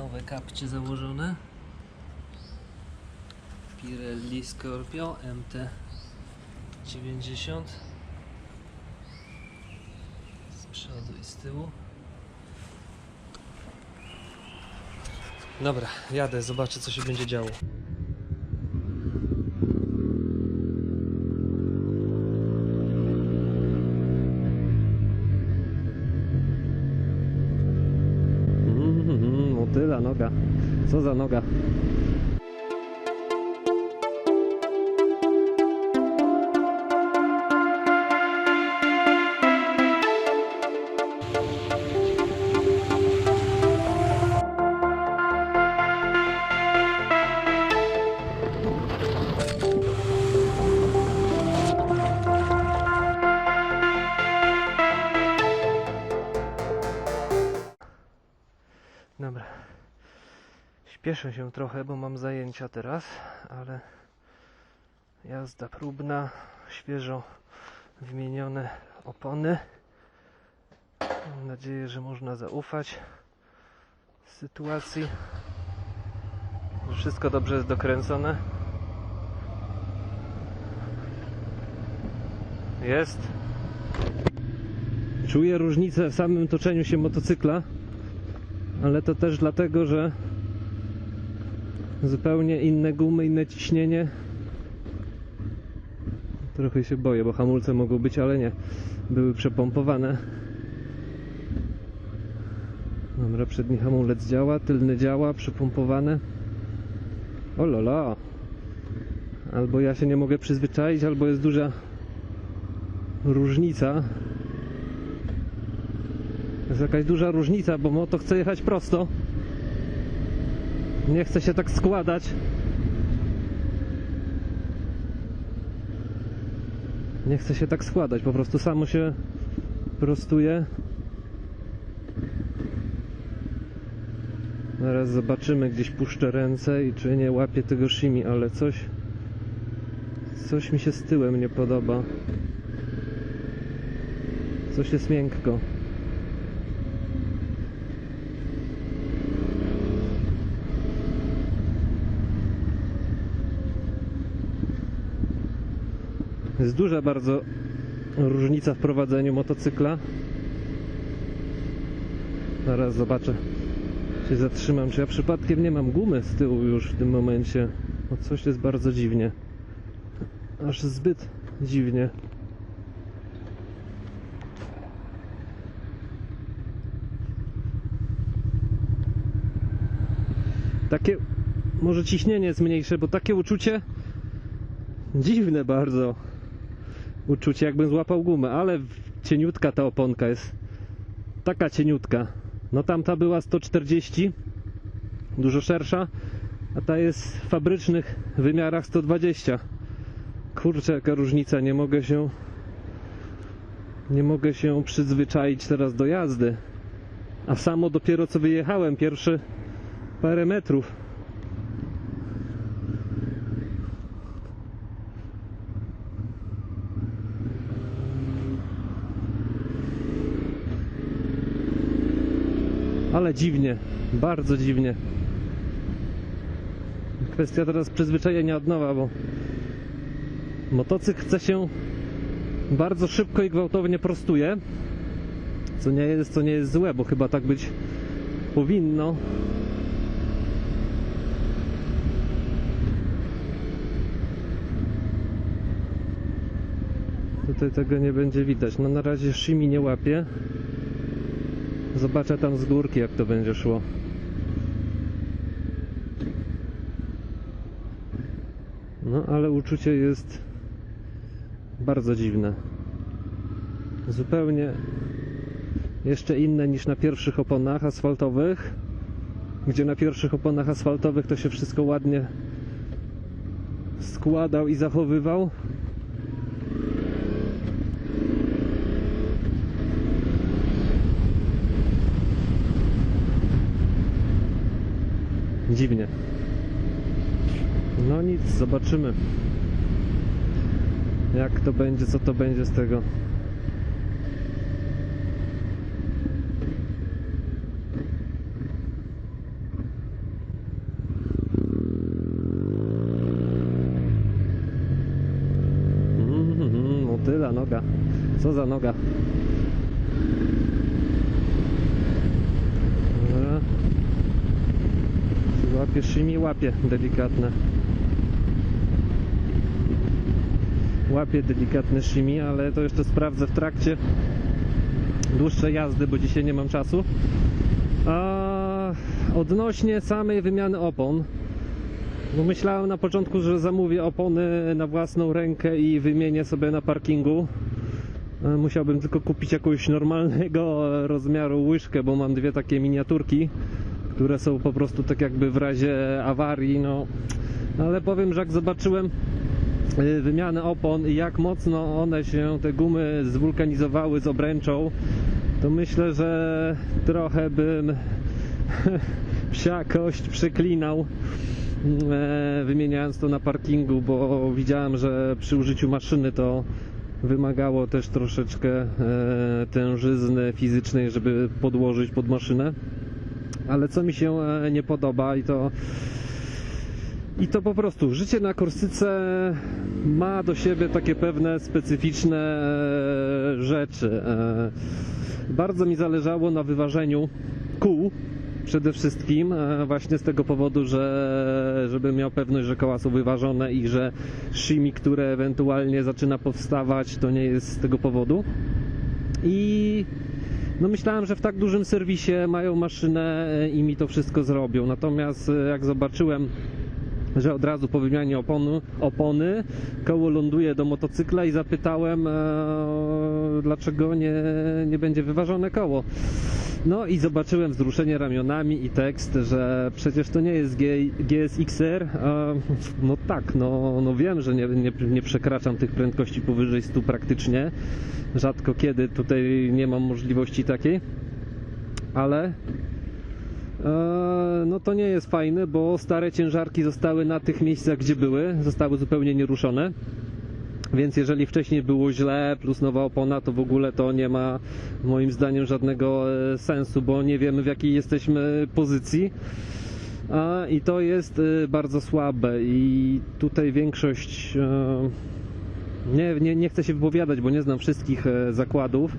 Nowe kapcie założone. Pirelli Scorpio MT 90 z przodu i z tyłu. Dobra, jadę, zobaczę co się będzie działo. Motyla noga. Co za noga? Śpieszę się trochę, bo mam zajęcia teraz, ale jazda próbna, świeżo wymienione opony. Mam nadzieję, że można zaufać sytuacji. Wszystko dobrze jest dokręcone. Jest. Czuję różnicę w samym toczeniu się motocykla, ale to też dlatego, że zupełnie inne gumy, inne ciśnienie. Trochę się boję, bo hamulce mogą być, ale nie. Były przepompowane. Dobra, przedni hamulec działa, tylny działa, przepompowane. O lola. Albo ja się nie mogę przyzwyczaić, albo jest duża różnica. Jest jakaś duża różnica, bo moto chce jechać prosto. Nie chce się tak składać. Nie chce się tak składać, po prostu samo się prostuje. Zaraz zobaczymy, gdzieś puszczę ręce i czy nie łapię tego shimi, ale coś coś mi się z tyłem nie podoba. Coś jest miękko. Jest duża bardzo różnica w prowadzeniu motocykla. Zaraz zobaczę, się zatrzymam. Czy ja przypadkiem nie mam gumy z tyłu już w tym momencie? Coś jest bardzo dziwnie. Aż zbyt dziwnie. Takie, może ciśnienie jest mniejsze, bo takie uczucie dziwne bardzo. Uczucie jakbym złapał gumę, ale cieniutka ta oponka jest. Taka cieniutka. No tamta była 140, dużo szersza, a ta jest w fabrycznych wymiarach 120. Kurczę, jaka różnica, nie mogę się nie mogę się przyzwyczaić teraz do jazdy. A samo dopiero co wyjechałem, pierwsze parę metrów. Ale dziwnie, bardzo dziwnie. Kwestia teraz przyzwyczajenia od nowa, bo motocykl chce się bardzo szybko i gwałtownie prostuje. Co nie jest, co nie jest złe, bo chyba tak być powinno. Tutaj tego nie będzie widać. No na razie Shimi nie łapie. Zobaczę tam z górki jak to będzie szło. No ale uczucie jest bardzo dziwne. Zupełnie jeszcze inne niż na pierwszych oponach asfaltowych, gdzie na pierwszych oponach asfaltowych to się wszystko ładnie składał i zachowywał. dziwnie. No nic, zobaczymy. Jak to będzie, co to będzie z tego. Mhm, mhm, mm, mm, motyla noga. Co za noga. Łapie szymi, łapie delikatne. Łapie delikatne szymi, ale to jeszcze sprawdzę w trakcie dłuższej jazdy, bo dzisiaj nie mam czasu. A odnośnie samej wymiany opon, bo myślałem na początku, że zamówię opony na własną rękę i wymienię sobie na parkingu. Musiałbym tylko kupić jakąś normalnego rozmiaru łyżkę, bo mam dwie takie miniaturki, które są po prostu tak jakby w razie awarii, no. Ale powiem, że jak zobaczyłem y, wymianę opon i jak mocno one się, te gumy zwulkanizowały z obręczą, to myślę, że trochę bym psia kość przeklinał e, wymieniając to na parkingu, bo widziałem, że przy użyciu maszyny to wymagało też troszeczkę e, tężyzny fizycznej, żeby podłożyć pod maszynę. Ale co mi się e, nie podoba i to i to po prostu życie na Korsyce ma do siebie takie pewne specyficzne e, rzeczy. E, Bardzo mi zależało na wyważeniu kół przede wszystkim właśnie z tego powodu, że żebym miał pewność, że koła są wyważone i że shimi, które ewentualnie zaczyna powstawać, to nie jest z tego powodu. I no myślałem, że w tak dużym serwisie mają maszynę e, i mi to wszystko zrobią. Natomiast e, jak zobaczyłem, że od razu po wymianie oponu, opony koło ląduje do motocykla i zapytałem, e, dlaczego nie, nie będzie wyważone koło. No i zobaczyłem wzruszenie ramionami i tekst, że przecież to nie jest G, GSX-R. E, no tak, no, no wiem, że nie, nie, nie przekraczam tych prędkości powyżej 100 praktycznie. Rzadko kiedy tutaj nie mam możliwości takiej. Ale no to nie jest fajne, bo stare ciężarki zostały na tych miejscach, gdzie były, zostały zupełnie nieruszone. Więc jeżeli wcześniej było źle, plus nowa opona, to w ogóle to nie ma moim zdaniem żadnego e, sensu, bo nie wiemy w jakiej jesteśmy pozycji. A, I to jest e, bardzo słabe i tutaj większość e, nie, nie, nie chcę się wypowiadać, bo nie znam wszystkich e, zakładów,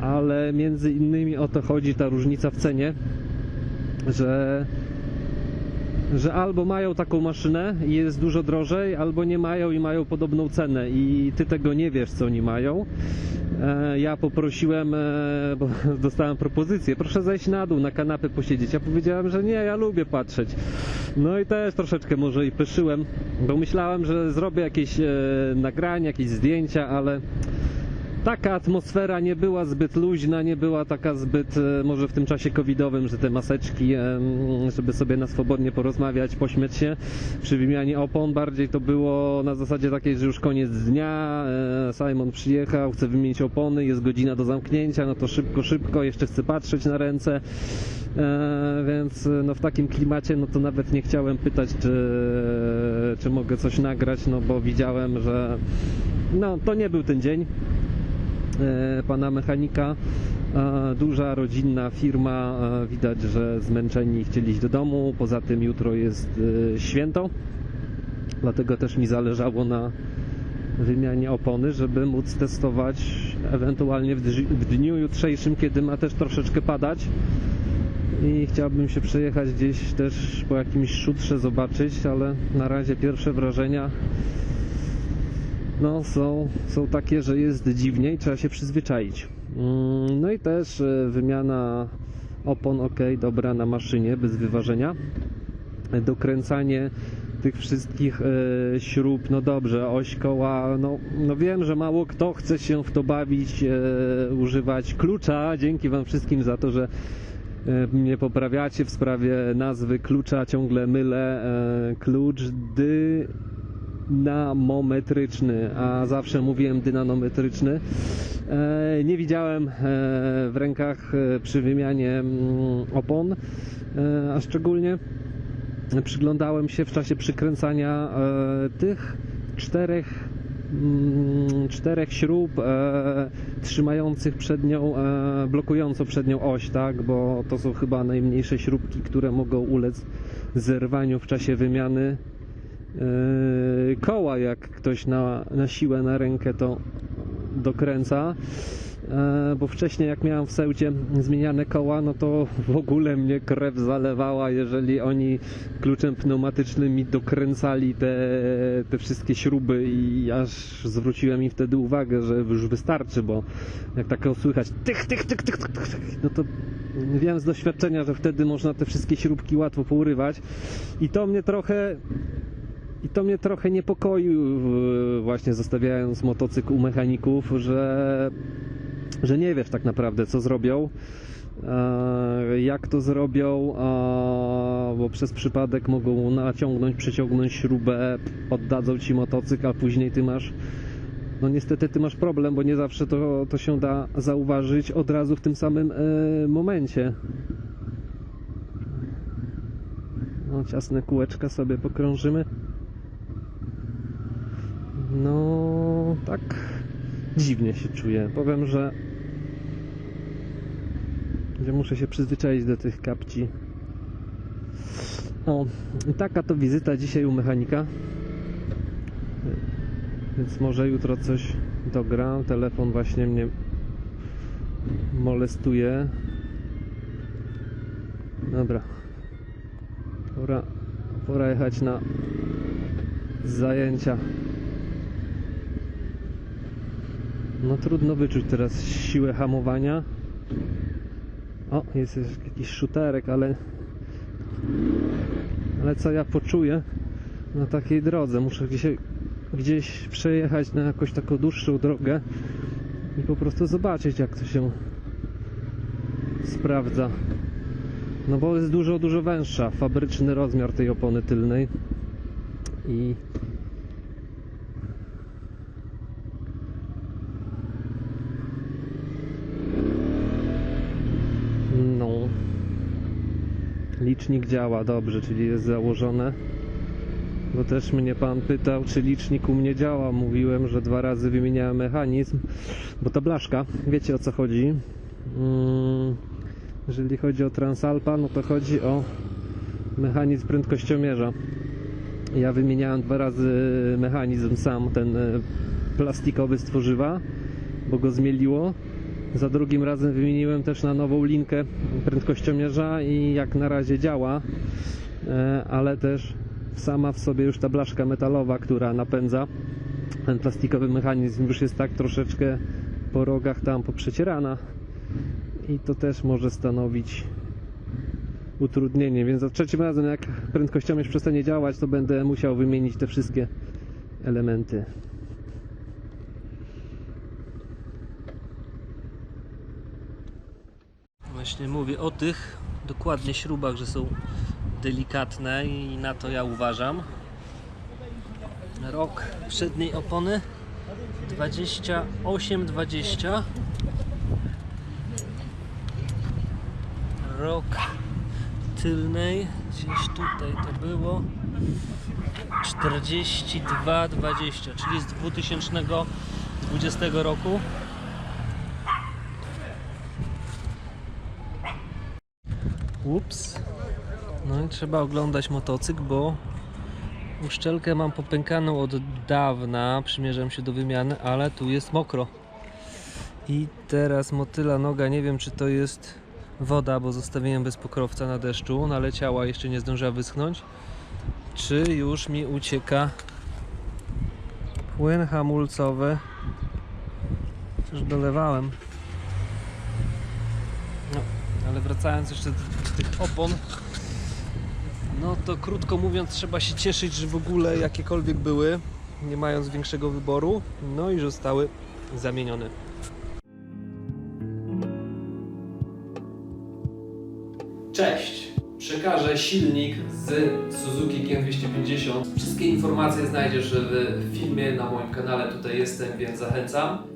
ale między innymi o to chodzi ta różnica w cenie, że że albo mają taką maszynę i jest dużo drożej, albo nie mają i mają podobną cenę i ty tego nie wiesz, co oni mają. E, Ja poprosiłem, e, bo dostałem propozycję, proszę zejść na dół, na kanapę posiedzieć. Ja powiedziałem, że nie, ja lubię patrzeć. No i też troszeczkę może i pyszyłem, bo myślałem, że zrobię jakieś e, nagrania, jakieś zdjęcia, ale taka atmosfera nie była zbyt luźna, nie była taka zbyt, e, może w tym czasie covidowym, że te maseczki, em, żeby sobie na swobodnie porozmawiać, pośmiać się przy wymianie opon, bardziej to było na zasadzie takiej, że już koniec dnia, e, Simon przyjechał, chce wymienić opony, jest godzina do zamknięcia, no to szybko, szybko, jeszcze chce patrzeć na ręce, e, więc e, no w takim klimacie, no to nawet nie chciałem pytać, czy, czy mogę coś nagrać, no bo widziałem, że no to nie był ten dzień. e, pana mechanika. E, Duża rodzinna firma, e, widać, że zmęczeni chcieli iść do domu. Poza tym jutro jest e, święto, dlatego też mi zależało na wymianie opony, żeby móc testować ewentualnie w dniu jutrzejszym, kiedy ma też troszeczkę padać. I chciałbym się przejechać gdzieś też po jakimś szutrze zobaczyć, ale na razie pierwsze wrażenia no, są, są takie, że jest dziwnie i trzeba się przyzwyczaić. Mm, No i też e, wymiana opon ok, dobra na maszynie, bez wyważenia. Dokręcanie tych wszystkich e, śrub, no dobrze, oś koła, no, no wiem, że mało kto chce się w to bawić, e, używać klucza. Dzięki Wam wszystkim za to, że e, mnie poprawiacie w sprawie nazwy klucza, ciągle mylę. E, klucz dy dynamometryczny, a zawsze mówiłem dynanometryczny. E, nie widziałem e, w rękach e, przy wymianie mm, opon, a szczególnie przyglądałem się w czasie przykręcania tych czterech mm, czterech śrub e, trzymających przednią, e, blokującą przednią oś, tak, bo to są chyba najmniejsze śrubki, które mogą ulec zerwaniu w czasie wymiany koła, jak ktoś na, na siłę, na rękę to dokręca. E, bo wcześniej jak miałem w Seucie zmieniane koła, no to w ogóle mnie krew zalewała, jeżeli oni kluczem pneumatycznym mi dokręcali te, te wszystkie śruby i aż zwróciłem im wtedy uwagę, że już wystarczy, bo jak takiego słychać tych, tych, tych, tych, tych, tych, no to wiem z doświadczenia, że wtedy można te wszystkie śrubki łatwo pourywać i to mnie trochę i to mnie trochę niepokoi właśnie zostawiając motocykl u mechaników, że, że nie wiesz tak naprawdę co zrobią, e, jak to zrobią, bo przez przypadek mogą naciągnąć, przeciągnąć śrubę, oddadzą ci motocykl, a później ty masz no niestety ty masz problem, bo nie zawsze to, to się da zauważyć od razu w tym samym e, momencie. No, ciasne kółeczka sobie pokrążymy. No, tak dziwnie się czuję. Powiem, że że muszę się przyzwyczaić do tych kapci. O, i taka to wizyta dzisiaj u mechanika. Więc może jutro coś dogram. Telefon właśnie mnie molestuje. Dobra. Pora, pora jechać na zajęcia. No trudno wyczuć teraz siłę hamowania. O, jest jakiś szuterek, ale ale co ja poczuję na takiej drodze? Muszę gdzieś, gdzieś przejechać na jakąś taką dłuższą drogę i po prostu zobaczyć jak to się sprawdza. No bo jest dużo, dużo węższa fabryczny rozmiar tej opony tylnej i no licznik działa dobrze, czyli jest założone bo też mnie pan pytał, czy licznik u mnie działa. Mówiłem, że dwa razy wymieniałem mechanizm, bo ta blaszka, wiecie o co chodzi. Mm, jeżeli chodzi o Transalpa, no to chodzi o mechanizm prędkościomierza. Ja wymieniałem dwa razy mechanizm sam, ten e, plastikowy z tworzywa, bo go zmieliło. Za drugim razem wymieniłem też na nową linkę prędkościomierza i jak na razie działa, e, ale też sama w sobie już ta blaszka metalowa, która napędza ten plastikowy mechanizm już jest tak troszeczkę po rogach tam poprzecierana i to też może stanowić utrudnienie, więc za trzecim razem jak prędkościomierz przestanie działać, to będę musiał wymienić te wszystkie elementy. Właśnie mówię o tych dokładnie śrubach, że są delikatne i na to ja uważam. Rok przedniej opony 28-20 Rok tylnej gdzieś tutaj to było 42-20 czyli z 2020 roku Ups. No i trzeba oglądać motocykl, bo uszczelkę mam popękaną od dawna. Przymierzam się do wymiany, ale tu jest mokro. I teraz motyla noga, nie wiem czy to jest woda, bo zostawiłem bez pokrowca na deszczu. Naleciała, jeszcze nie zdążyła wyschnąć. Czy już mi ucieka płyn hamulcowy? Już dolewałem. Wracając jeszcze do, tych opon, no to krótko mówiąc trzeba się cieszyć, że w ogóle jakiekolwiek były, nie mając większego wyboru, no i zostały zamienione. Cześć! Przekażę silnik z Suzuki G250. Wszystkie informacje znajdziesz w filmie na moim kanale, tutaj jestem, więc zachęcam.